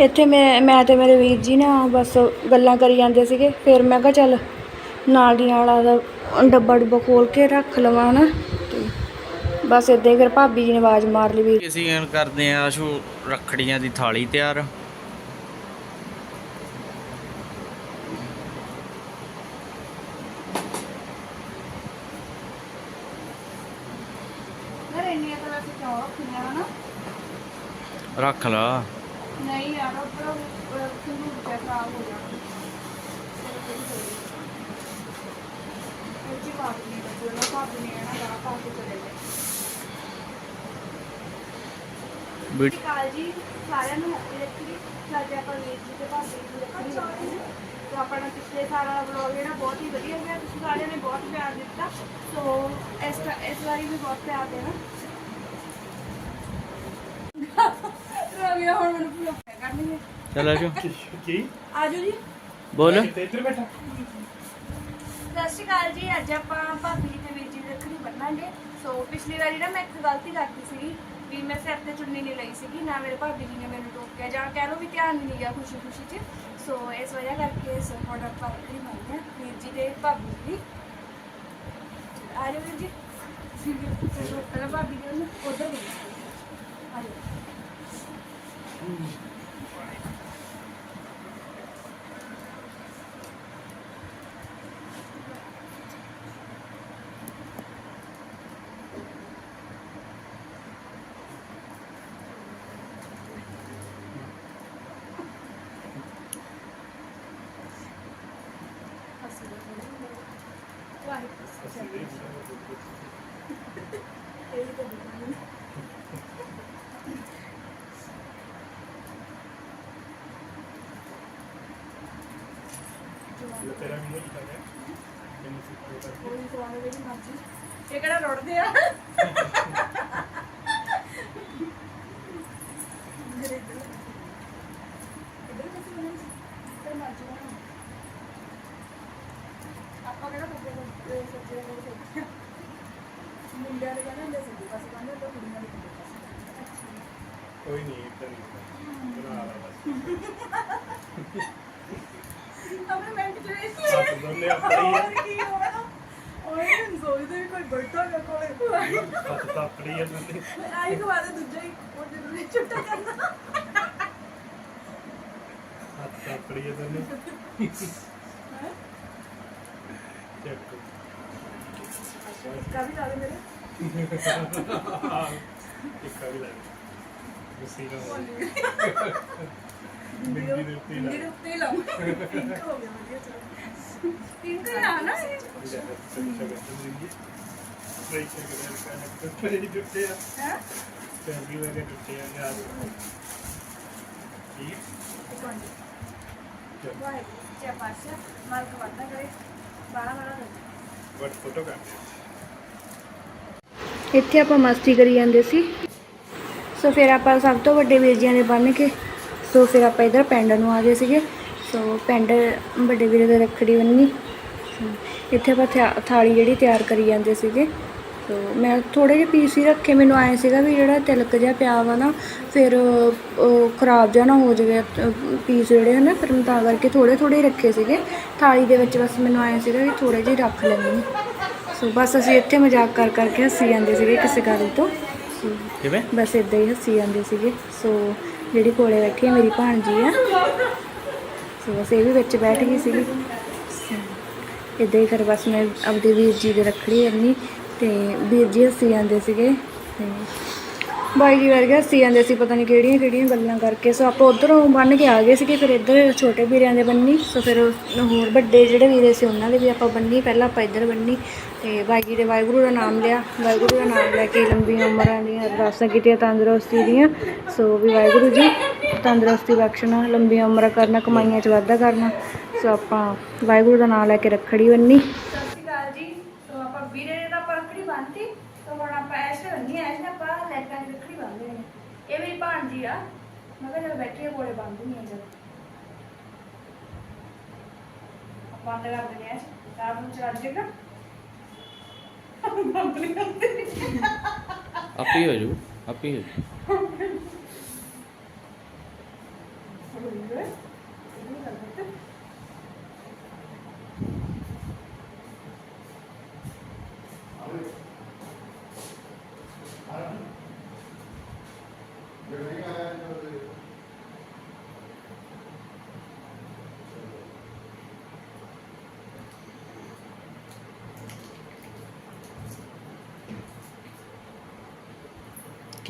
ਇੱਥੇ ਮੈਂ ਮੈਂ ਤੇ ਮੇਰੇ ਵੀਰ ਜੀ ਨਾ ਬਸ ਗੱਲਾਂ ਕਰੀ ਜਾਂਦੇ ਸੀਗੇ, ਫਿਰ ਮੈਂ ਕਿਹਾ ਚੱਲ ਨਾਲ ਦੀ ਨਾਲ ਆਦਾ ਡੱਬਾ ਡੁੱਬਾ ਖੋਲ ਕੇ ਰੱਖ ਲਵਾਂ ਨਾ ਬਸ ਏਦਾਂ ਹੀ ਫਿਰ ਭਾਬੀ ਜੀ ਨੇ ਆਵਾਜ਼ ਮਾਰ ਲਈ ਵੀ ਅਸੀਂ ਹੁਣ ਕਰਦੇ ਆਂ ਸ਼ੂ ਰੱਖੜੀਆਂ ਦੀ ਥਾਲੀ ਤਿਆਰ। ਰੱਖ ਲਾ। ਨਹੀਂ ਯਾਰ ਉੱਪਰ ਸੰਦੂਕ ਜਿਹਾ ਖਰਾਬ ਹੋ ਜਾਣਾ। ਉੱਚੀ ਬਾਤ ਨਹੀਂ ਬਚੋ ਨਾ ਭਾਬੀ ਨੇ ਨਾ ਗਾ ਪਾ ਕੇ ਚਲੇ ਗਏ ਵੀ- ਸਤਿ ਸ਼੍ਰੀ ਅਕਾਲ ਜੀ ਸਾਰਿਆਂ ਨੂੰ ਹੈਪੀ ਰੱਖੜੀ ਸਾਡੇ ਆਪਾਂ ਵੀਰ ਜੀ ਤੇ ਭਾਬੀ ਜੀ ਰੱਖੜੀ ਬਣਾਈ ਹੈ ਤੇ ਆਪਣਾ ਪਿਛਲੇ ਸਾਲ ਵਾਲਾ ਵਲੌਗ ਜਿਹੜਾ ਬਹੁਤ ਹੀ ਵਧੀਆ ਗਿਆ। ਤੁਸੀਂ ਸਾਰਿਆਂ ਨੇ ਬਹੁਤ ਪਿਆਰ ਦਿੱਤਾ। ਸੋ ਇਸ ਟ- ਇਸ ਵਾਰੀ ਵੀ ਬਹੁਤ ਪਿਆਰ ਦੇਣਾ। ਰਵੀ ਹੁਣ ਮੈਨੂੰ ਭੁੱਲ ਕਰਨੀ ਹੈ ਚਲ ਆਜੋ ਕੀ? ਆਜੋ ਜੀ। ਬੋਲ। ਤੇ ਇੱਧਰ ਬੈਠਾ। ਸਤਿ ਸ਼੍ਰੀ ਅਕਾਲ ਜੀ। ਅੱਜ ਆਪਾਂ ਭਾਬੀ ਜੀ ਤੇ ਵੀਰ ਜੀ ਦੀ ਰੱਖੜੀ ਬੰਨਾਂਗੇ ਸੋ ਪਿਛਲੀ ਵਾਰੀ ਨਾ ਮੈਂ ਇੱਕ ਗਲਤੀ ਕਰਤੀ ਸੀਗੀ। ਵੀ ਮੈਂ ਸਿਰ ਤੇ ਚੁੰਨੀ ਨਹੀਂ ਲਈ ਸੀਗੀ ਨਾ ਮੇਰੇ ਭਾਬੀ ਜੀ ਨੇ ਮੈਨੂੰ ਟੋਕਿਆ ਜਾਂ ਕਹਿ ਲਓ ਵੀ ਧਿਆਨ ਨਹੀਂ ਗਿਆ ਖੁਸ਼ੀ ਖੁਸ਼ੀ 'ਚ। ਸੋ ਇਸ ਵਜ੍ਹਾ ਕਰਕੇ ਸੋ ਹੁਣ ਆਪਾਂ ਰੱਖੜੀ ਬੰਨ੍ਹਦੇ ਹਾਂ ਵੀਰ ਜੀ ਤੇ ਭਾਬੀ ਜੀ। ਦੀ ਆ ਵੀਰ ਜੀ। ਚਲੋ ਪਹਿਲਾਂ ਭਾਬੀ ਜੀ ਨੂੰ ਉਧਰ ਆ ਜਾਓ ਵਾਹਿਗੁਰੂ ਜੀ ਇਹ ਤਾਂ ਬਿਲਕੁਲ ਤੇਰਾ ਵੀ ਨਹੀਂ ਕਰ ਰਿਹਾ ਸਿੱਖੋ ਕੋਈ ਕਰਾਉਣੇ ਮੇਰੀ ਮਰਜ਼ੀ। ਇਹ ਕਿਹੜਾ ਰੁੜਦੇ ਆ ਮੇਰੇ ਇੱਧਰ ਇੱਧਰ ਕਿੱਥੇ ਬਣਾਈ ਸੀ? ਤੇਰੀ ਮਰਜ਼ੀ ਨਾਲ। ਆਪਾਂ ਕਿਹੜਾ ਬੱਚੇ ਨੂੰ ਸੱਚੇ ਦਾ ਕੋਈ ਸੋਚਿਆ ਮੁੰਡਿਆਂ ਦੇ ਕਹਿੰਦੇ ਹੁੰਦੇ ਸੀ ਬਸ ਕਹਿੰਦੇ ਤਾਂ ਕੁੜੀਆਂ ਦੇ ਹੁੰਦੇ ਬਸ ਕੋਈ ਨਹੀਂ ਇੱਧਰ ਨਹੀਂ ਬਣਾ ਲਾ ਬਸ ਆਪਣੇ ਮਿੰਟ ਚ ਵੇਖ ਹੱਥ ਦੋਨੇ ਆਪਣੇ ਹੀ। ਹੋਰ ਕੀ ਹੋਣਾ ਓਏ ਨਹੀਂ ਸੋਚਦੇ ਵੀ ਕੋਈ ਬੈਠਾ ਗਿਆ ਕੋਲੇ। ਹੱਥ ਤਾਂ ਆਪਣੇ ਹੀ ਦੋਨੇ ਆਈ ਖਵਾ ਦੇ ਦੂਜਾ ਹੀ ਉਹ ਜਦੋਂ ਛੁੱਟਾ ਕਰਨਾ। ਹੱਥ ਤਾਂ ਆਪਣੇ ਹੀ? ਦੋਨੇ ਚੱਕ ਕਾਫੀ ਜ਼ਿਆਦਾ ਮੇਰੇ। ਇੱਕ ਆ ਵੀ ਲੈ ਗੁੱਸੀ ਨਾ ਹੋ ਬਿੰਦੀ ਦੇ ਉੱਤੇ ਹੀ ਲਾ ਉੱਤੇ ਹੀ ਪਿੰਕ ਹੋ ਗਿਆ ਵਧੀਆ ਚਲੋ ਪਿੰਕ ਹੀ ਨਾ ਇਹ ਹੈ ਵਾਹਿਗੁਰੂ ਜੀ ਪਾਸ਼ਾ ਮਾਲਕ ਵਾਦਾ ਕਰੇ ਬਾਰਾ ਬਾਰਾ ਦੇ ਇੱਥੇ ਆਪਾਂ ਮਸਤੀ ਕਰੀ ਜਾਂਦੇ ਸੀ। ਸੋ ਫਿਰ ਆਪਾਂ ਸਭ ਤੋਂ ਵੱਡੇ ਵੀਰ ਜੀਆਂ ਦੇ ਬੰਨ ਕੇ ਸੋ ਫਿਰ ਆਪਾਂ ਇਧਰ ਪਿੰਡ ਨੂੰ ਆ ਗਏ ਸੀਗੇ। ਸੋ ਪਿੰਡ ਵੱਡੇ ਵੀਰੇ ਦੇ ਰੱਖੜੀ ਬੰਨੀ ਇੱਥੇ ਆਪਾਂ ਥਾਲੀ ਜਿਹੜੀ ਤਿਆਰ ਕਰੀ ਜਾਂਦੇ ਸੀਗੇ। ਸੋ ਮੈਂ ਥੋੜੇ ਜਿਹੇ ਪੀਸ ਹੀ ਰੱਖੇ ਮੈਨੂੰ ਆਏ ਸੀਗਾ ਵੀ ਜਿਹੜਾ ਤਿਲਕ ਜਿਹਾ ਪਿਆ ਵਾ ਨਾ ਫਿਰ ਉਹ ਖਰਾਬ ਜਿਹਾ ਨਾ ਹੋ ਜਾਵੇ ਪੀਸ ਜਿਹੜੇ ਹਨ ਫਿਰ ਮੈਂ ਤਾਂ ਕਰਕੇ ਥੋੜੇ ਥੋੜੇ ਰੱਖੇ ਸੀਗੇ। ਥਾਲੀ ਦੇ ਵਿੱਚ ਬਸ ਮੈਨੂੰ ਆਏ ਸੀਗਾ ਵੀ ਥੋੜੇ ਜਿਹੇ ਰੱਖ ਲੈਣੇ ਸੋ ਬਸ ਅਸੀਂ ਇੱਥੇ ਮਜ਼ਾਕ ਕਰ ਕਰਕੇ ਹੱਸੀ ਜਾਂਦੇ ਸੀਗੇ ਕਿਸੇ ਗੱਲ ਤੋਂ। ਕਿਵੇਂ? ਬਸ ਇਦਾਂ ਹੀ ਹੱਸੀ ਜਾਂਦੇ ਸੀਗੇ। ਸੋ ਜਿਹੜੀ ਕੋਲੇ ਬੈਠੀ ਹੈ ਮੇਰੀ ਭਾਣਜੀ ਆ। ਸੋ ਬਸ ਇਹ ਵੀ ਵਿੱਚ ਬੈਠ ਗਈ ਸੀਗੀ। ਇਦਾਂ ਹੀ ਕਰ ਬਸ ਮੈਂ ਆਪਦੇ ਵੀਰ ਜੀ ਦੇ ਰੱਖੜੀ ਬੰਨੀ ਤੇ ਵੀਰ ਜੀ ਹੱਸੀ ਜਾਂਦੇ ਸੀਗੇ, ਤੇ ਬਾਈ ਜੀ ਵਰਗੇ ਹੱਸੀ ਜਾਂਦੇ ਸੀ, ਪਤਾ ਨਹੀਂ ਕਿਹੜੀਆਂ ਕਿਹੜੀਆਂ ਗੱਲਾਂ ਕਰਕੇ। ਸੋ ਆਪਾਂ ਉਧਰੋਂ ਬੰਨ ਕੇ ਆ ਗਏ ਸੀਗੇ, ਫਿਰ ਇੱਧਰ ਛੋਟੇ ਵੀਰਿਆਂ ਦੇ ਬੰਨੀ। ਸੋ ਫਿਰ ਹੋਰ ਵੱਡੇ ਜਿਹੜੇ ਵੀਰੇ ਸੀ, ਉਹਨਾਂ ਦੇ ਵੀ ਆਪਾਂ ਬੰਨੀ। ਪਹਿਲਾਂ ਆਪਾਂ ਇੱਧਰ ਬੰਨੀ ਤੇ ਬਾਈ ਜੀ ਦੇ ਵਾਹਿਗੁਰੂ ਦਾ ਨਾਮ ਲਿਆ। ਵਾਹਿਗੁਰੂ ਦਾ ਨਾਮ ਲੈ ਕੇ ਲੰਬੀਆਂ ਉਮਰਾਂ ਦੀਆਂ ਅਰਦਾਸਾਂ ਕੀਤੀਆਂ ਤੰਦਰੁਸਤੀ ਦੀਆਂ। ਸੋ ਵੀ ਵਾਹਿਗੁਰੂ ਜੀ, ਤੰਦਰੁਸਤੀ ਬਖਸ਼ਣਾ, ਲੰਬੀਆਂ ਉਮਰਾਂ ਕਰਨਾ, ਕਮਾਈਆਂ 'ਚ ਵਾਧਾ ਕਰਨਾ। ਸੋ ਆਪਾਂ ਵਾਹਿਗੁਰੂ ਦਾ ਨਾਮ ਲੈ ਕੇ ਰੱਖੜੀ ਬੰਨੀ ਸਤਿ ਸ਼੍ਰੀ ਅਕਾਲ ਜੀ ਸੋ ਆਪਾਂ ਵੀਰੇ ਨੇ ਤਾਂ ਆਪਾਂ ਰੱਖੜੀ ਬੰਨਤੀ ਸੋ ਹੁਣ ਆਪਾਂ ਐਸੇ ਬੰਨੀ ਐਸੇ ਆਪਾਂ ਲੈਟਾਂ ਦੀ ਰੱਖੜੀ ਬੰਨਦੇ ਨੇ ਇਹ ਮੇਰੀ ਭਾਣਜੀ ਆ ਮੈਂ ਕਿਹਾ ਜਦ ਬੈਠੇ ਬੰਦ ਨਹੀਂ ਜਦ ਆਪਾਂ ਬੰਦ ਕਰ ਦਿੰਦੇ ਆ ਰਾਤ ਨੂੰ ਚੱਲ ਜੇਗਾ ਬੰਦ ਨਹੀਂ ਕਰਦੇ ਆਪੇ ਹੋ ਜੂ ਆਪੇ ਹੋ ਜੂ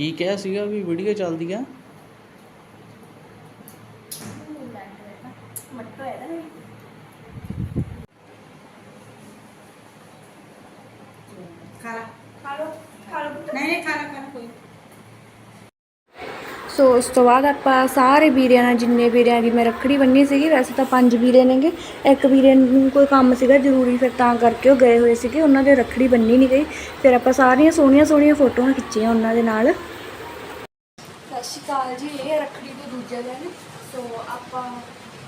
ਕੀ ਕਿਹਾ ਸੀਗਾ ਵੀ ਵੀਡੀਓ ਚੱਲਦੀ ਆ ਮੱਟੋ ਹੈ ਨਾ ਖਾ ਲਾ ਖਾ ਲੋ ਖਾ ਲੋ ਨਹੀਂ ਨਹੀਂ ਖਾ ਲਾ ਖਾ ਲਾ ਕੋਈ ਸੋ ਉਸ ਤੋਂ ਬਾਅਦ ਆਪਾਂ ਸਾਰੇ ਵੀਰਿਆਂ ਨਾਲ, ਜਿੰਨੇ ਵੀਰਿਆਂ ਦੀ ਮੈਂ ਰੱਖੜੀ ਬੰਨੀ ਸੀਗੀ, ਵੈਸੇ ਤਾਂ ਪੰਜ ਵੀਰੇ ਨੇਗੇ। ਇੱਕ ਵੀਰੇ ਨੂੰ ਕੋਈ ਕੰਮ ਸੀਗਾ ਜ਼ਰੂਰੀ, ਫਿਰ ਤਾਂ ਕਰਕੇ ਉਹ ਗਏ ਹੋਏ ਸੀਗੇ। ਉਹਨਾਂ ਦੇ ਰੱਖੜੀ ਬੰਨੀ ਨਹੀਂ ਗਈ। ਫਿਰ ਆਪਾਂ ਸਾਰੀਆਂ ਸੋਹਣੀਆਂ ਸੋਹਣੀਆਂ ਫੋਟੋਆਂ ਖਿੱਚੀਆਂ ਉਹਨਾਂ ਦੇ ਨਾਲ। ਸਤਿ ਸ਼੍ਰੀ ਅਕਾਲ ਜੀ, ਇਹ ਰੱਖੜੀ ਦੇ ਦੂਜੇ ਦਿਨ। ਸੋ ਆਪਾਂ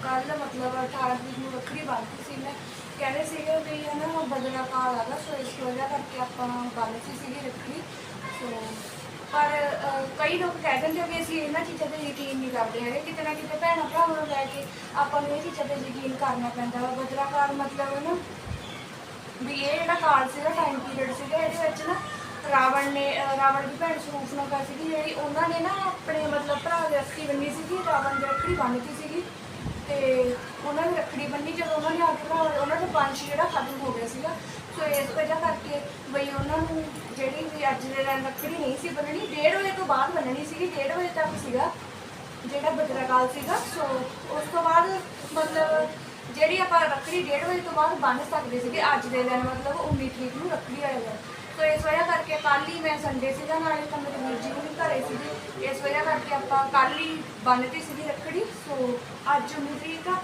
ਕੱਲ ਮਤਲਬ 18 ਤਰੀਕ ਨੂੰ ਰੱਖੜੀ ਬੰਨ੍ਹਤੀ ਸੀ ਮੈਂ। ਕਹਿੰਦੇ ਸੀਗੇ ਵੀ ਇਹ ਨਾ ਬਦਲਾ ਕਾਲ ਆਦਾ ਸੋ ਇਸ ਵਜ੍ਹਾ ਕਰਕੇ ਆਪਾਂ ਬੰਨ੍ਹਤੀ ਸੀਗੀ ਰੱਖੜੀ। ਸੋ ਪਰ ਕਈ ਲੋਕ ਕਹਿ ਦਿੰਦੇ ਆ ਵੀ ਅਸੀਂ ਇਹਨਾਂ ਚੀਜ਼ਾਂ ਤੇ ਯਕੀਨ ਨਹੀਂ ਕਰਦੇ ਹੈਗੇ। ਕਿਤੇ ਨਾ ਕਿਤੇ ਭੈਣਾਂ ਭਰਾਵਾਂ ਨੂੰ ਲੈ ਕੇ ਆਪਾਂ ਨੂੰ ਇਹ ਚੀਜ਼ਾਂ ਤੇ ਯਕੀਨ ਕਰਨਾ ਪੈਂਦਾ ਵਾ। ਬਦਲਾ ਕਾਲ ਮਤਲਬ ਨਾ ਵੀ ਇਹ ਜਿਹੜਾ ਕਾਲ ਸੀਗਾ ਟਾਈਮ ਪੀਰੀਅਡ ਸੀਗਾ, ਇਹਦੇ ਵਿੱਚ ਨਾ ਰਾਵਣ ਨੇ ਰਾਵਣ ਦੀ ਭੈਣ ਸਰੂਪਨਖਾ ਸੀਗੀ, ਜਿਹੜੀ ਉਹਨਾਂ ਨੇ ਨਾ ਆਪਣੇ ਮਤਲਬ ਭਰਾ ਦੀ ਰੱਖੜੀ ਬੰਨੀ ਸੀਗੀ, ਰਾਵਣ ਦੀ ਰੱਖੜੀ ਬੰਨ੍ਹਤੀ ਸੀਗੀ। ਤੇ ਉਹਨਾਂ ਨੇ ਰੱਖੜੀ ਬੰਨੀ, ਜਦੋਂ ਉਹਨਾਂ ਨੇ ਆ ਕੇ ਭਰਾ ਉਹਨਾਂ ਦਾ ਵੰਸ਼ ਜਿਹੜਾ ਖਤਮ ਹੋ ਗਿਆ ਸੀਗਾ ਸੋ ਇਸ ਵਜ੍ਹਾ ਕਰਕੇ ਬਈ ਉਹਨਾਂ ਨੂੰ ਜਿਹੜੀ ਵੀ ਅੱਜ ਦੇ ਦਿਨ ਰੱਖੜੀ ਨਹੀਂ ਸੀ ਬੰਨਣੀ ਡੇਢ ਵਜੇ ਤੋਂ ਬਾਅਦ ਬੰਨਣੀ ਸੀਗੀ, ਡੇਢ ਵਜੇ ਤੱਕ ਸੀਗਾ ਜਿਹੜਾ ਬਦਰਾਕਾਲ ਸੀਗਾ। ਸੋ ਉਸ ਤੋਂ ਬਾਅਦ ਮਤਲਬ ਜਿਹੜੀ ਆਪਾਂ ਰੱਖੜੀ ਡੇਢ ਵਜੇ ਤੋਂ ਬਾਅਦ ਬੰਨ ਸਕਦੇ ਸੀਗੇ, ਅੱਜ ਦੇ ਦਿਨ ਮਤਲਬ 19 ਤਰੀਕ ਨੂੰ ਰੱਖੜੀ ਆਏਗਾ ਸੋ ਇਸ ਵਜ੍ਹਾ ਕਰਕੇ ਕੱਲ ਹੀ ਮੈਂ ਸੰਡੇ ਸੀਗਾ, ਨਾਲੇ ਤਾਂ ਮੇਰੇ ਵੀਰ ਜੀ ਨੂੰ ਵੀ ਘਰੇ ਸੀਗੇ। ਇਸ ਵਜ੍ਹਾ ਕਰਕੇ ਆਪਾਂ ਕੱਲ ਹੀ ਬੰਨਤੀ ਸੀਗੀ ਰੱਖੜੀ ਸੋ ਅੱਜ 19 ਤਰੀਕ ਆ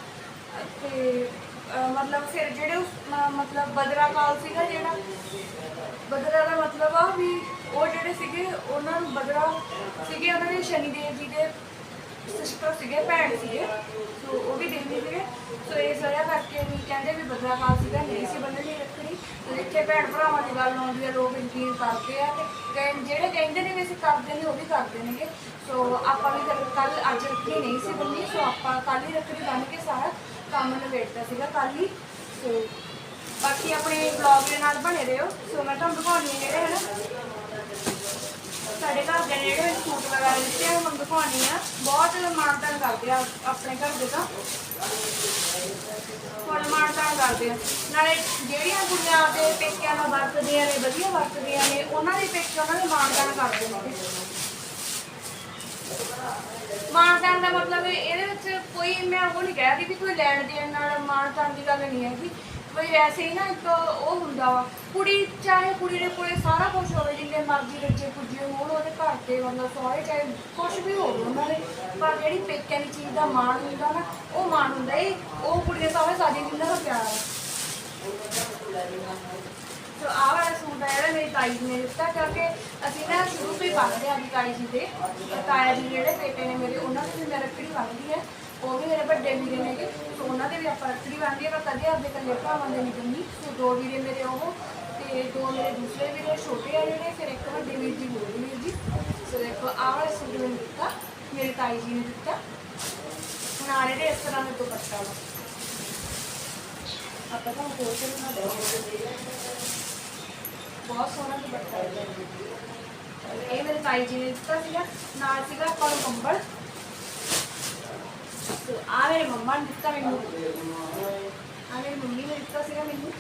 ਤੇ ਮਤਲਬ ਫਿਰ ਜਿਹੜੇ ਉਸ ਮ- ਮਤਲਬ ਬਦਰਾਕਾਲ ਸੀਗਾ ਜਿਹੜਾ, ਬਦਰਾ ਦਾ ਮਤਲਬ ਆ ਵੀ ਉਹ ਜਿਹੜੇ ਸੀਗੇ, ਉਹਨਾਂ ਨੂੰ ਬਦਰਾ ਸੀਗੇ, ਉਹਨਾਂ ਦੇ ਸ਼ਨੀਦੇਵ ਜੀ ਦੇ ਸਿਸਟਰ ਸੀਗੇ, ਭੈਣ ਸੀਗੇ। ਸੋ ਉਹ ਵੀ ਦੇਵੀ ਸੀਗੇ। ਸੋ ਇਹ ਵਜ੍ਹਾ ਕਰਕੇ ਵੀ ਕਹਿੰਦੇ ਵੀ ਬਦਰਾ ਕਾਲ ਸੀਗਾ, ਨਹੀਂ ਸੀ ਬੰਨਣੀ ਰੱਖਣੀ। ਤੇ ਜਿੱਥੇ ਭੈਣ ਭਰਾਵਾਂ ਦੀ ਗੱਲ ਆਉਂਦੀ ਹੈ ਲੋਕ ਯਕੀਨ ਕਰਦੇ ਆ ਤੇ ਕਈ- ਜਿਹੜੇ ਕਹਿੰਦੇ ਨੇ ਵੀ ਅਸੀਂ ਕਰਦੇ ਨੇ, ਉਹ ਵੀ ਕਰਦੇ ਨੇਗੇ। ਸੋ ਆਪਾਂ ਵੀ ਕੱਲ ਅੱਜ ਰੱਖਣੀ ਨਹੀਂ ਸੀ ਬੰਨੀ ਸੋ ਆਪਾਂ ਕੱਲ ਹੀ ਰੱਖਣੀ ਬੰਨ ਕੇ ਸਾਰਾ। ਕੰਮ ਨਿਬੇੜਤਾ ਸੀਗਾ ਕੱਲ ਹੀ ਸੋ ਬਾਕੀ ਆਪਣੇ ਬਲੌਗ ਦੇ ਨਾਲ ਬਣੇ ਰਹੋ। ਸੋ ਮੈਂ ਤੁਹਾਨੂੰ ਦਿਖਾਉਣੀ ਜਿਹੜੇ, ਹਨ? ਸਾਡੇ ਘਰ ਦੇ ਜਿਹੜੇ ਮੈਨੂੰ ਸੂਟ ਵਗੈਰਾ ਦਿੱਤੇ ਆ ਮੈਂ ਦਿਖਾਉਣੀ ਆ। ਬਹੁਤ ਮਾਣਤਾਨ ਕਰਦੇ ਆ ਆਪਣੇ ਘਰ ਦੇ ਤਾਂ। ਫੁੱਲ ਮਾਣਤਾਨ ਕਰਦੇ ਆ। ਨਾਲੇ ਜਿਹੜੀਆਂ ਕੁੜੀਆਂ ਆਪਦੇ ਪੇਕਿਆਂ ਨਾਲ ਵਰਤਦੀਆਂ ਨੇ, ਵਧੀਆ ਵਰਤਦੀਆਂ ਨੇ, ਉਹਨਾਂ ਦੇ ਪੇਕੇ ਉਹਨਾਂ ਦੇ ਮਾਣਤਾਨ ਕਰਦੇ ਨੇ। ਮਾਣਤਾਨ ਦਾ ਮਤਲਬ ਇਹਦੇ ਵਿੱਚ ਕੋਈ ਮੈਂ ਉਹ ਨਹੀਂ ਕਹਿ ਰਹੀ ਵੀ ਕੋਈ ਲੈਣ ਦੇਣ ਨਾਲ ਮਾਣਤਾਨ ਦੀ ਗੱਲ ਨਹੀਂ ਹੈਗੀ। ਬਈ ਵੈਸੇ ਹੀ ਨਾ ਇੱਕ ਉਹ ਹੁੰਦਾ ਵਾ, ਕੁੜੀ ਚਾਹੇ ਕੁੜੀ ਦੇ ਕੋਲੇ ਸਾਰਾ ਕੁਝ ਹੋਵੇ, ਜਿੰਨੇ ਮਰਜ਼ੀ ਰੱਜੇ ਪੁੱਜੇ ਹੋਣ, ਉਹਦੇ ਘਰ ਤੇ ਬੰਦਾ ਸਹੁਰੇ ਚਾਹੇ ਕੁਝ ਵੀ ਹੋਵੇ ਉਹਨਾਂ ਦੇ। ਪਰ ਜਿਹੜੀ ਪੇਕਿਆਂ ਦੀ ਚੀਜ਼ ਦਾ ਮਾਣ ਹੁੰਦਾ ਨਾ, ਉਹ ਮਾਣ ਹੁੰਦਾ ਏ। ਉਹ ਕੁੜੀ ਦੇ ਸਹੁਰੇ ਸਾਡੀ ਜਿੰਨਾ ਦਾ ਪਿਆਰ ਹੈ ਸੋ ਆਹ ਵਾਲਾ ਸੂਟ ਹੈ ਜਿਹੜਾ ਮੇਰੀ ਤਾਈ ਜੀ ਨੇ ਦਿੱਤਾ, ਕਿਉਂਕਿ ਅਸੀਂ ਨਾ ਸ਼ੁਰੂ ਤੋਂ ਹੀ ਬੰਨਦੇ ਆ ਤਾਈ ਜੀ ਦੇ। ਤਾਇਆ ਜੀ ਜਿਹੜੇ ਬੇਟੇ ਨੇ ਮੇਰੇ, ਉਹਨਾਂ ਦੇ ਵੀ ਮੈਂ ਰੱਖੜੀ ਬੰਨ੍ਹਦੀ ਹੈ। ਉਹ ਵੀ ਮੇਰੇ ਵੱਡੇ ਵੀਰੇ ਨੇਗੇ ਸੋ ਉਹਨਾਂ ਦੇ ਵੀ ਆਪਾਂ ਰੱਖੜੀ ਬੰਨ੍ਹਦੀ ਹੈ ਮੈਂ ਕਦੇ ਆਪਦੇ ਇਕੱਲੇ ਭਰਾਵਾਂ ਦੇ ਨਹੀਂ ਬੰਨੀ ਸੋ ਦੋ ਵੀਰੇ ਮੇਰੇ ਉਹ, ਤੇ ਦੋ ਮੇਰੇ ਦੂਸਰੇ ਵੀਰੇ, ਛੋਟੇ ਆ ਜਿਹੜੇ ਫਿਰ ਇੱਕ ਵੱਡੇ ਵੀਰ ਜੀ, ਹੋਰ ਵੀਰ ਜੀ। ਸੋ ਦੇਖੋ, ਆਹ ਵਾਲਾ ਸੂਟ ਮੈਨੂੰ ਦਿੱਤਾ, ਮੇਰੀ ਤਾਈ ਜੀ ਨੇ ਦਿੱਤਾ। ਨਾਲ ਇਹਦੇ ਇਸ ਤਰ੍ਹਾਂ ਦਾ ਦੁਪੱਟਾ ਵਾ ਆਪਾਂ ਤਾਂ ਹੋਰ ਕੋਈ ਨਾ ਬਹੁਤ ਸੋਹਣਾ ਦੁਪੱਟਾ ਹੈ ਇਹ ਮੇਰੇ ਤਾਈ ਜੀ ਨੇ ਦਿੱਤਾ ਸੀਗਾ, ਨਾਲ ਸੀਗਾ ਆਪਾਂ ਨੂੰ ਕੰਬਲ ਸੋ ਆ ਮੇਰੇ ਮੰਮਾ ਨੇ ਦਿੱਤਾ ਮੈਨੂੰ। ਆ ਮੇਰੀ ਮੰਮੀ ਨੇ ਦਿੱਤਾ ਸੀਗਾ ਮੈਨੂੰ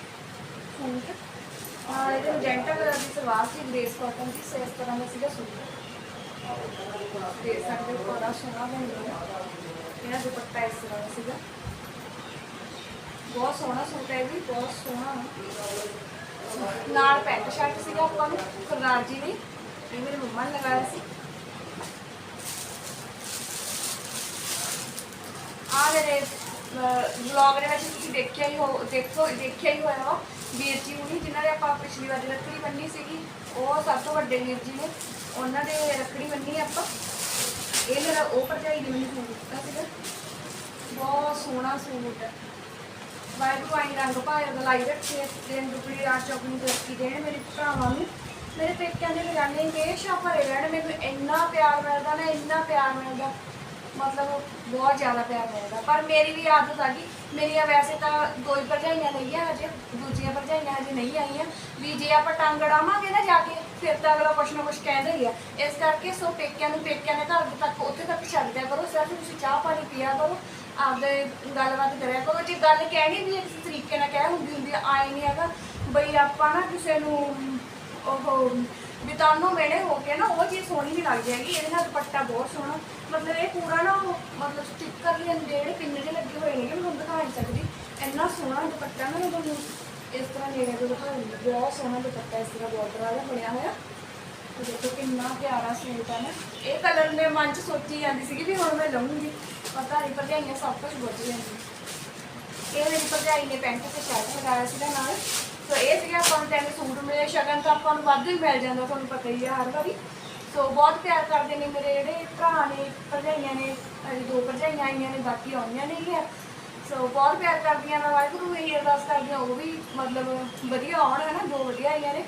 ਸੂਟ। ਨਾਲ ਇਹਦੇ ਜੈਂਟਾ ਕਲਰ ਦੀ ਸਲਵਾਰ ਸੀ, ਗ੍ਰੇਸ ਕਾਟਨ ਦੀ, ਸੇ ਇਸ ਤਰ੍ਹਾਂ ਦਾ ਸੀਗਾ ਸੂਟ। ਦੇ ਸਕਦੇ ਹੋ, ਬੜਾ ਸੋਹਣਾ ਬਣਿਆ ਇਹਦਾ ਦੁਪੱਟਾ ਇਸ ਤਰ੍ਹਾਂ ਸੀਗਾ। ਬਹੁਤ ਸੋਹਣਾ ਸੂਟ ਹੈ ਇਹ ਵੀ, ਬਹੁਤ ਸੋਹਣਾ। ਨਾਲ ਪੈਂਟ ਸ਼ਰਟ ਸੀਗਾ ਆਪਾਂ ਨੂੰ ਸਰਦਾਰ ਜੀ ਨੇ ਇਹ ਮੇਰੇ ਮੰਮਾ ਨੇ ਲਗਾਇਆ ਸੀ। ਆ ਮੇਰੇ ਵਲੌਗ ਦੇ ਵਿੱਚ ਤੁਸੀਂ ਦੇਖਿਆ ਹੀ ਹੋ, ਦੇਖੋ, ਦੇਖਿਆ ਹੀ ਹੋਇਆ ਵਾ, ਵੀਰ ਜੀ ਹੁਣੀ ਜਿਨ੍ਹਾਂ ਦੇ ਆਪਾਂ ਪਿਛਲੀ ਵਾਰ ਰੱਖੜੀ ਬੰਨੀ ਸੀਗੀ, ਉਹ ਸਭ ਤੋਂ ਵੱਡੇ ਵੀਰ ਜੀ ਨੇ, ਉਹਨਾਂ ਦੇ ਰੱਖੜੀ ਬੰਨੀ ਆਪਾਂ। ਇਹ ਮੇਰਾ ਉਹ ਭਰਜਾਈ ਨੇ ਮੈਨੂੰ ਸੂਟ ਦਿੱਤਾ ਸੀਗਾ। ਬਹੁਤ ਸੋਹਣਾ ਸੂਟ ਹੈ। ਵਾਹਿਗੁਰੂ ਆਈ ਰੰਗ ਭਾਇਰ ਦਾ ਲਾਈ ਰੱਖੇ ਦਿਨ ਦੁਪੜੀ ਰਾਤ ਚੌਕਣੀ ਤਰੱਕੀ ਦੇਣ ਮੇਰੇ ਭਰਾਵਾਂ ਨੂੰ। ਮੇਰੇ ਪੇਕਿਆਂ ਦੇ ਲਗਾਨੇ ਹਮੇਸ਼ਾ ਭਰੇ ਰਹਿਣ, ਮੈਨੂੰ ਇੰਨਾ ਪਿਆਰ ਮਿਲਦਾ ਨਾ ਇੰਨਾ ਪਿਆਰ ਮਿਲਦਾ। ਮਤਲਬ ਬਹੁਤ ਜ਼ਿਆਦਾ ਪਿਆਰ ਮਿਲਦਾ। ਪਰ ਮੇਰੀ ਵੀ ਆਦਤ ਆ ਗਈ। ਮੇਰੀਆਂ ਵੈਸੇ ਤਾਂ ਦੋ ਹੀ ਭਰਜਾਈਆਂ ਨਹੀਂ ਆ ਹਜੇ, ਦੂਜੀਆਂ ਭਰਜਾਈਆਂ ਹਜੇ ਨਹੀਂ ਆਈਆਂ। ਵੀ ਜੇ ਆਪਾਂ ਟੰਗ ਅੜਾਵਾਂਗੇ ਨਾ ਜਾ ਕੇ, ਫਿਰ ਤਾਂ ਅਗਲਾ ਕੁਛ ਨਾ ਕੁਛ ਕਹਿੰਦਾ ਹੀ ਆ। ਇਸ ਕਰਕੇ ਸੋ ਪੇਕਿਆਂ ਨੂੰ ਪੇਕਿਆਂ ਦੇ ਘਰ ਤੱਕ, ਉੱਥੇ ਤੱਕ ਛੱਡ ਦਿਆ ਕਰੋ। ਸਿਰਫ ਤੁਸੀਂ ਚਾਹ ਪਾਣੀ ਪੀਆ ਕਰੋ। ਆਪਦੇ ਗੱਲਬਾਤ ਕਰਿਆ ਕਰੋ। ਜੇ ਗੱਲ ਕਹਿਣੀ ਵੀ ਇਸ ਤਰੀਕੇ ਨਾਲ ਕਹਿ ਹੁੰਦੀ ਹੁੰਦੀ, ਆਏ ਨਹੀਂ ਹੈਗਾ। ਬਈ ਆਪਾਂ ਨਾ ਕਿਸੇ ਨੂੰ, ਉਹ ਵੀ ਤੁਹਾਨੂੰ ਮੇੜੇ ਹੋ ਕੇ ਨਾ, ਉਹ ਚੀਜ਼ ਸੋਹਣੀ ਨਹੀਂ ਲੱਗਦੀ ਹੈਗੀ। ਇਹਦੇ ਨਾਲ ਦੁਪੱਟਾ ਬਹੁਤ ਸੋਹਣਾ। ਮਤਲਬ ਇਹ ਪੂਰਾ ਨਾ ਉਹ ਮਤਲਬ ਸਟਿੱਕਰ ਲਈ ਜਿਹੜੇ ਪਿੰਨ ਜਿਹੇ ਲੱਗੇ ਹੋਏ ਨੇ ਕਿ ਮੈਂ ਤੁਹਾਨੂੰ ਦਿਖਾ ਨਹੀਂ ਸਕਦੀ। ਇੰਨਾ ਸੋਹਣਾ ਦੁਪੱਟਾ ਨਾ ਤੁਹਾਨੂੰ ਇਸ ਤਰ੍ਹਾਂ ਨੇੜੇ ਤੋਂ ਦਿਖਾਉਂਦੀ ਬਹੁਤ ਸੋਹਣਾ ਦੁਪੱਟਾ ਇਸ ਤਰ੍ਹਾਂ ਬਾਰਡਰ ਵਾਲਾ ਬਣਿਆ ਹੋਇਆ। ਦੇਖੋ ਕਿੰਨਾ ਪਿਆਰਾ ਸੂਟ ਹੈ ਨਾ। ਇਹ ਕਲਰ ਮੈਂ ਮਨ ਚ ਸੋਚੀ ਜਾਂਦੀ ਸੀਗੀ ਵੀ ਹੁਣ ਮੈਂ ਲਵਾਂਗੀ ਪਤਾ ਨਹੀਂ ਭਰਜਾਈਆਂ ਸਭ ਕੁਝ ਬੁੱਝ ਜਾਂਦੀਆਂ ਇਹ ਮੇਰੀ ਭਰਜਾਈ ਨੇ ਪੈਂਟ ਤੇ ਸ਼ਰਟ ਲਗਾਇਆ ਸੀਗਾ ਨਾਲ। ਸੋ ਇਹ ਸੀਗਾ ਆਪਾਂ ਨੂੰ ਤਿੰਨ ਸੂਟ ਮਿਲੇ, ਸ਼ਗਨ ਤਾਂ ਆਪਾਂ ਨੂੰ ਵੱਧ ਹੀ ਮਿਲ ਜਾਂਦਾ, ਤੁਹਾਨੂੰ ਪਤਾ ਹੀ ਹੈ ਹਰ ਵਾਰੀ। ਸੋ ਬਹੁਤ ਪਿਆਰ ਕਰਦੇ ਨੇ ਮੇਰੇ ਜਿਹੜੇ ਭਰਾ ਨੇ, ਭਰਜਾਈਆਂ ਨੇ ਦੋ ਭਰਜਾਈਆਂ ਆਈਆਂ ਨੇ, ਬਾਕੀ ਆਉਂਦੀਆਂ ਨੇ ਆ ਸੋ ਬਹੁਤ ਪਿਆਰ ਕਰਦੀਆਂ ਮੈਂ ਵਾਹਿਗੁਰੂ ਇਹ ਅਰਦਾਸ ਕਰਦੀਆਂ, ਉਹ ਵੀ ਮਤਲਬ ਵਧੀਆ ਆਉਣ ਹੈ ਨਾ ਦੋ ਵਧੀਆ ਆਈਆਂ ਨੇ,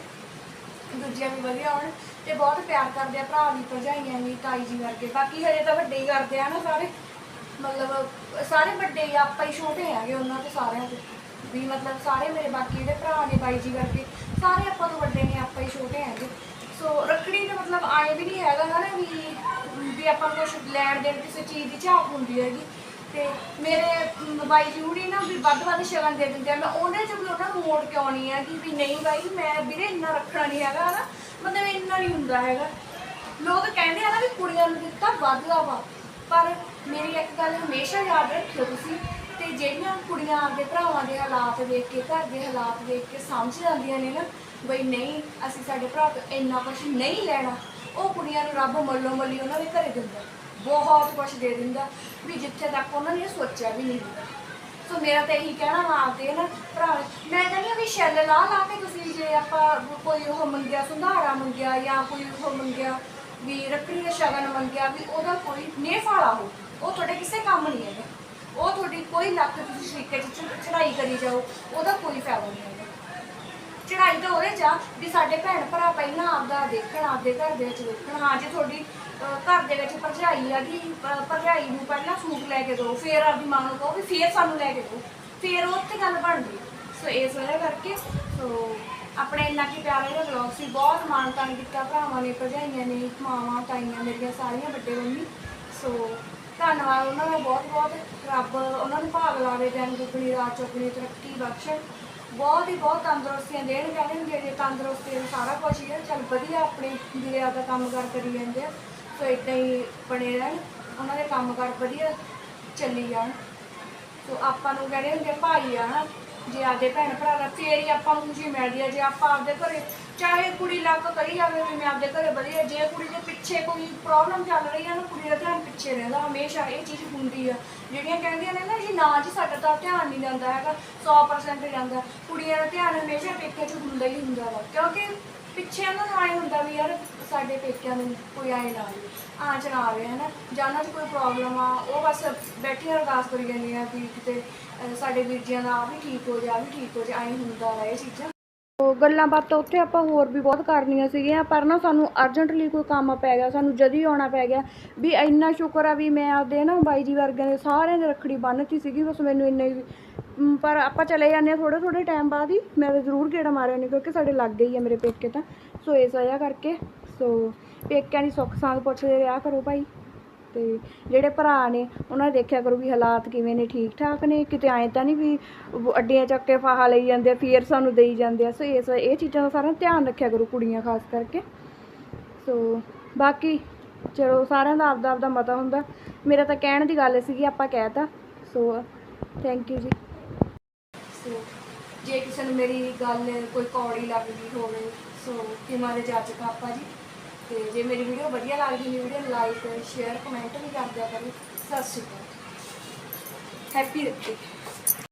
ਦੂਜੀਆਂ ਵੀ ਵਧੀਆ ਆਉਣ। ਤੇ ਬਹੁਤ ਪਿਆਰ ਕਰਦੇ ਆ ਭਰਾ ਵੀ, ਭਰਜਾਈਆਂ ਵੀ, ਤਾਈ ਜੀ ਵਰਗੇ। ਬਾਕੀ ਹਜੇ ਤਾਂ ਵੱਡੇ ਹੀ ਕਰਦੇ ਆ ਨਾ ਸਾਰੇ। ਮਤਲਬ ਸਾਰੇ ਵੱਡੇ ਆ, ਆਪਾਂ ਹੀ ਛੋਟੇ ਹੈਗੇ ਉਹਨਾਂ ਤੇ ਸਾਰਿਆਂ ਤੋਂ ਵੀ ਮਤਲਬ ਸਾਰੇ ਮੇਰੇ ਬਾਕੀ ਜਿਹੜੇ ਭਰਾ ਨੇ ਬਾਈ ਜੀ ਕਰਕੇ ਸਾਰੇ ਆਪਾਂ ਤੋਂ ਵੱਡੇ ਨੇ ਆਪਾਂ ਹੀ ਛੋਟੇ ਹੈਗੇ। ਸੋ ਰੱਖੜੀ ਦਾ ਮਤਲਬ ਆਏ ਵੀ ਨਹੀਂ ਹੈਗਾ ਨਾ ਵੀ ਵੀ ਆਪਾਂ ਨੂੰ ਕੁਝ ਲੈਣ ਦੇਣ ਕਿਸੇ ਚੀਜ਼ ਦੀ ਝਾਕ ਹੁੰਦੀ ਹੈਗੀ। ਤੇ ਮੇਰੇ ਬਾਈ ਜੀ ਹੁਣੀ ਨਾ ਵੀ ਵੱਧ ਵੱਧ ਸ਼ਗਨ ਦੇ ਦਿੰਦੇ ਆ ਮੈਂ ਉਹਦੇ ਚ ਵੀ ਉਹਨਾਂ ਨੂੰ ਮੋੜ ਕੇ ਆਉਣੀ ਆ ਕਿ ਵੀ ਨਹੀਂ ਬਾਈ ਮੈਂ ਵੀਰੇ ਇੰਨਾ ਰੱਖਣਾ ਨਹੀਂ ਹੈਗਾ ਨਾ ਮਤਲਬ ਇੰਨਾ ਨਹੀਂ ਹੁੰਦਾ ਹੈਗਾ। ਲੋਕ ਕਹਿੰਦੇ ਆ ਨਾ ਵੀ ਕੁੜੀਆਂ ਨੂੰ ਦਿੱਤਾ ਵੱਧਦਾ ਵਾ ਪਰ ਮੇਰੀ ਇੱਕ ਗੱਲ ਹਮੇਸ਼ਾ ਯਾਦ ਰੱਖਿਓ ਤੁਸੀਂ, ਤੇ ਜਿਹੜੀਆਂ ਕੁੜੀਆਂ ਆਪਦੇ ਭਰਾਵਾਂ ਦੇ ਹਾਲਾਤ ਵੇਖ ਕੇ, ਘਰ ਦੇ ਹਾਲਾਤ ਵੇਖ ਕੇ ਸਮਝ ਜਾਂਦੀਆਂ ਨੇ ਨਾ, ਬਈ ਨਹੀਂ, ਅਸੀਂ ਸਾਡੇ ਭਰਾ ਤੋਂ ਇੰਨਾ ਕੁਝ ਨਹੀਂ ਲੈਣਾ, ਉਹ ਕੁੜੀਆਂ ਨੂੰ ਰੱਬ ਮੱਲੋ ਮੱਲੀ ਉਹਨਾਂ ਦੇ ਘਰੇ ਦਿੰਦਾ, ਬਹੁਤ ਕੁਝ ਦੇ ਦਿੰਦਾ, ਵੀ ਜਿੱਥੇ ਤੱਕ ਉਹਨਾਂ ਨੇ ਸੋਚਿਆ ਵੀ ਨਹੀਂ ਸੋ ਮੇਰਾ ਤਾਂ ਇਹੀ ਕਹਿਣਾ ਵਾ ਆਪਦੇ ਨਾ ਭਰਾ ਮੈਂ ਕਹਿੰਦੀ ਹਾਂ ਵੀ ਸ਼ੈਲ ਲਾ ਲਾ ਕੇ ਤੁਸੀਂ ਜੇ ਆਪਾਂ ਕੋਈ ਉਹ ਮੰਗਿਆ, ਸੁਧਾਰਾ ਮੰਗਿਆ ਜਾਂ ਕੋਈ ਉਹ ਮੰਗਿਆ ਵੀ ਰੱਖੜੀ ਦਾ ਸ਼ਗਨ ਮੰਗਿਆ ਵੀ ਉਹਦਾ ਕੋਈ ਨੇਫਾਲਾ ਹੋ, ਉਹ ਤੁਹਾਡੇ ਕਿਸੇ ਕੰਮ ਨਹੀਂ ਹੈਗਾ। ਉਹ ਤੁਹਾਡੀ ਕੋਈ ਲੱਖ ਤੁਸੀਂ ਸ਼ਰੀਕੇ ਚ ਚ- ਚੜਾਈ ਕਰੀ ਜਾਓ, ਉਹਦਾ ਕੋਈ ਫਾਇਦਾ ਨਹੀਂ ਹੈਗਾ। ਚੜਾਈ ਤਾਂ ਉਹਦੇ ਚ ਆ ਵੀ ਸਾਡੇ ਭੈਣ ਭਰਾ ਪਹਿਲਾਂ ਆਪਦਾ ਦੇਖਣ, ਆਪਦੇ ਘਰ ਦੇ ਵਿੱਚ ਦੇਖਣ, ਹਾਂ ਜੇ ਤੁਹਾਡੀ ਘਰ ਦੇ ਵਿੱਚ ਭਰਜਾਈ ਆ ਕਿ ਭਰਜਾਈ ਨੂੰ ਪਹਿਲਾਂ ਸੂਟ ਲੈ ਕੇ ਦਿਓ, ਫੇਰ ਆਪਦੀ ਮਾਂ ਨੂੰ ਕਹੋ ਵੀ ਫੇਰ ਸਾਨੂੰ ਲੈ ਕੇ ਦਿਓ, ਫੇਰ ਉਹ ਉੱਥੇ ਗੱਲ ਬਣਦੀ ਸੋ ਇਸ ਵਜ੍ਹਾ ਕਰਕੇ, ਸੋ ਆਪਣੇ ਇੰਨਾ ਕੀ ਪਿਆਰਾ ਜਿਹਾ ਵਲੌਗ ਸੀ। ਬਹੁਤ ਮਾਣ ਤਾਣ ਕੀਤਾ ਭਰਾਵਾਂ ਨੇ, ਭਰਜਾਈਆਂ ਨੇ, ਮਾਵਾਂ, ਤਾਈਆਂ ਮੇਰੀਆਂ, ਸਾਰੀਆਂ ਵੱਡੇ ਮੰਮੀ। ਸੋ, ਧੰਨਵਾਦ ਉਹਨਾਂ ਦਾ ਬਹੁਤ ਬਹੁਤ। ਰੱਬ ਉਹਨਾਂ ਨੂੰ ਭਾਗ ਲਾਵੇ ਦਿਨ ਦੁਗਣੀ, ਰਾਤ ਚੌਗਣੀ, ਤਰੱਕੀ ਬਖਸ਼ਣ ਬਹੁਤ ਹੀ ਬਹੁਤ ਤੰਦਰੁਸਤੀਆਂ ਦੇਣ, ਕਹਿੰਦੇ ਨੇ ਜਿਹੜੇ ਤੰਦਰੁਸਤੀ ਨੂੰ ਸਾਰਾ ਕੁਝ ਹੀ ਚੱਲ ਵਧੀਆ ਆਪਣੇ ਦਿਲਿਆ ਦਾ ਕੰਮ ਕੰਮਕਾਰ ਕਰੀ ਜਾਂਦੇ ਆ। ਸੋ ਇਦਾਂ ਹੀ ਬਣੇ ਰਹਿਣ। ਉਹਨਾਂ ਦੇ ਕੰਮ ਕੰਮਕਾਰ ਵਧੀਆ ਚੱਲੀ ਜਾਣ। ਸੋ ਆਪਾਂ ਨੂੰ ਕਹਿੰਦੇ ਹੁੰਦੇ ਆ, ਭਾਈ ਆ ਨਾ ਜੇ ਆਪਦੇ ਭੈਣ ਭਰਾ ਦਾ ਫੇਰ ਹੀ ਆਪਾਂ ਨੂੰ ਖੁਸ਼ੀ ਮਿਲਦੀ ਹੈ ਜੇ ਆਪਾਂ ਆਪਦੇ ਘਰੇ, ਚਾਹੇ ਕੁੜੀ ਲੱਗ ਕਰੀ ਜਾਵੇ ਵੀ ਮੈਂ ਆਪਦੇ ਘਰੇ ਵਧੀਆ, ਜੇ ਕੁੜੀ ਦੇ ਪਿੱਛੇ ਕੋਈ ਪ੍ਰੋਬਲਮ ਚੱਲ ਰਹੀ ਹੈ ਨਾ, ਕੁੜੀ ਦਾ ਧਿਆਨ ਪਿੱਛੇ ਰਹਿੰਦਾ, ਹਮੇਸ਼ਾ ਇਹ ਚੀਜ਼ ਹੁੰਦੀ ਆ। ਜਿਹੜੀਆਂ ਕਹਿੰਦੀਆਂ ਨੇ ਨਾ ਜੀ ਨਾ ਜੀ ਸਾਡਾ ਤਾਂ ਧਿਆਨ ਨਹੀਂ ਜਾਂਦਾ ਹੈਗਾ 100% ਜਾਂਦਾ। ਕੁੜੀਆਂ ਦਾ ਧਿਆਨ ਹਮੇਸ਼ਾ ਪੇਕੇ 'ਚ ਹੁੰਦਾ ਹੀ ਹੁੰਦਾ ਵਾ, ਕਿਉਂਕਿ ਪਿੱਛੇ ਉਹਨਾਂ ਨੂੰ ਆਏ ਹੁੰਦਾ ਵੀ ਯਾਰ ਸਾਡੇ ਪੇਕਿਆਂ ਨੂੰ ਕੋਈ ਆਏ ਨਾ ਆਵੇ ਨਾ ਆਵੇ ਹਨਾ ਜਾਂ 'ਚ ਕੋਈ ਪ੍ਰੋਬਲਮ ਆ, ਉਹ ਬਸ ਬੈਠੀਆਂ ਅਰਦਾਸ ਕਰੀ ਜਾਂਦੀਆਂ ਵੀ ਕਿਤੇ ਸਾਡੇ ਵੀਰ ਦਾ ਆ ਵੀ ਠੀਕ ਹੋ ਜਾ ਆਹ ਵੀ ਠੀਕ ਹੋ ਜਾ ਐਂ ਹੁੰਦਾ ਵਾ ਇਹ ਚੀਜ਼ਾਂ। ਗੱਲਾਂ ਬਾਤਾਂ ਉੱਥੇ ਆਪਾਂ ਹੋਰ ਵੀ ਬਹੁਤ ਕਰਨੀਆਂ ਸੀਗੀਆਂ, ਪਰ ਨਾ ਸਾਨੂੰ ਅਰਜੈਂਟਲੀ ਕੋਈ ਕੰਮ ਪੈ ਗਿਆ, ਸਾਨੂੰ ਜਦੀ ਆਉਣਾ ਪੈ ਗਿਆ, ਵੀ ਇੰਨਾ ਸ਼ੁਕਰ ਆ ਵੀ ਮੈਂ ਆਪਦੇ ਨਾ ਬਾਈ ਜੀ ਵਰਗਿਆਂ ਦੇ ਸਾਰਿਆਂ ਦੇ ਰੱਖੜੀ ਬੰਨ੍ਹਤੀ ਸੀਗੀ, ਬਸ ਮੈਨੂੰ ਇੰਨੇ ਹੀ ਪਰ ਆਪਾਂ ਚਲੇ ਜਾਂਦੇ ਹਾਂ ਥੋੜੇ ਥੋੜੇ ਟਾਈਮ ਬਾਅਦ ਹੀ, ਮੈਂ ਤਾਂ ਜ਼ਰੂਰ ਗੇੜਾ ਮਾਰਿਆ ਨਹੀਂ ਕਿਉਂਕਿ ਸਾਡੇ ਲੱਗ ਗਈ ਆ ਮੇਰੇ ਪੇਕੇ ਤਾਂ, ਸੋ ਇਸ ਵਜ੍ਹਾ ਕਰਕੇ ਸੋ ਪੇਕਿਆਂ ਦੀ ਸੁੱਖ ਸਾਂਦ ਪੁੱਛਦੇ ਰਿਹਾ ਕਰੋ ਭਾਈ। ਤੇ ਜਿਹੜੇ ਭਰਾ ਨੇ, ਉਹਨਾਂ ਨੇ ਦੇਖਿਆ ਕਰੋ ਵੀ ਹਾਲਾਤ ਕਿਵੇਂ ਨੇ ਠੀਕ ਠਾਕ ਨੇ। ਕਿਤੇ ਐਂ ਤਾਂ ਨਹੀਂ ਵੀ ਅੱਡੀਆਂ ਚੱਕ ਕੇ ਫਾਹਾ ਲਈ ਜਾਂਦੇ ਆ, ਫੇਰ ਸਾਨੂੰ ਦੇਈ ਜਾਂਦੇ ਆ। ਸੋ ਇਸ ਇਹ ਚੀਜ਼ਾਂ ਦਾ ਸਾਰਾ ਧਿਆਨ ਰੱਖਿਆ ਕਰੋ ਕੁੜੀਆਂ ਖਾਸ ਕਰਕੇ। ਸੋ ਬਾਕੀ ਚਲੋ ਸਾਰਿਆਂ ਦਾ ਆਪਦਾ ਆਪਦਾ ਮਤਾ ਹੁੰਦਾ। ਮੇਰਾ ਤਾਂ ਕਹਿਣ ਦੀ ਗੱਲ ਸੀਗੀ, ਆਪਾਂ ਕਹਿਤਾ ਸੋ ਥੈਂਕ ਯੂ ਜੀ। ਸੋ ਜੇ ਕਿਸੇ ਨੂੰ ਮੇਰੀ ਗੱਲ ਕੋਈ ਕੌੜੀ ਲੱਗਦੀ ਹੋਵੇ, ਸੋ ਕਿਮਾਂ ਦੇ ਜਾਚਕ ਆਪਾ ਜੀ? ਤੇ ਜੇ ਮੇਰੀ ਵੀਡੀਓ ਵਧੀਆ ਲੱਗਦੀ, ਮੇਰੀ ਵੀਡੀਓ ਲਾਈਕ ਸ਼ੇਅਰ ਕਮੈਂਟ ਵੀ ਕਰ ਦਿਆ ਕਰੋ। ਸਤਿ ਸ਼੍ਰੀ ਅਕਾਲ। ਹੈਪੀ ਰੱਖੀ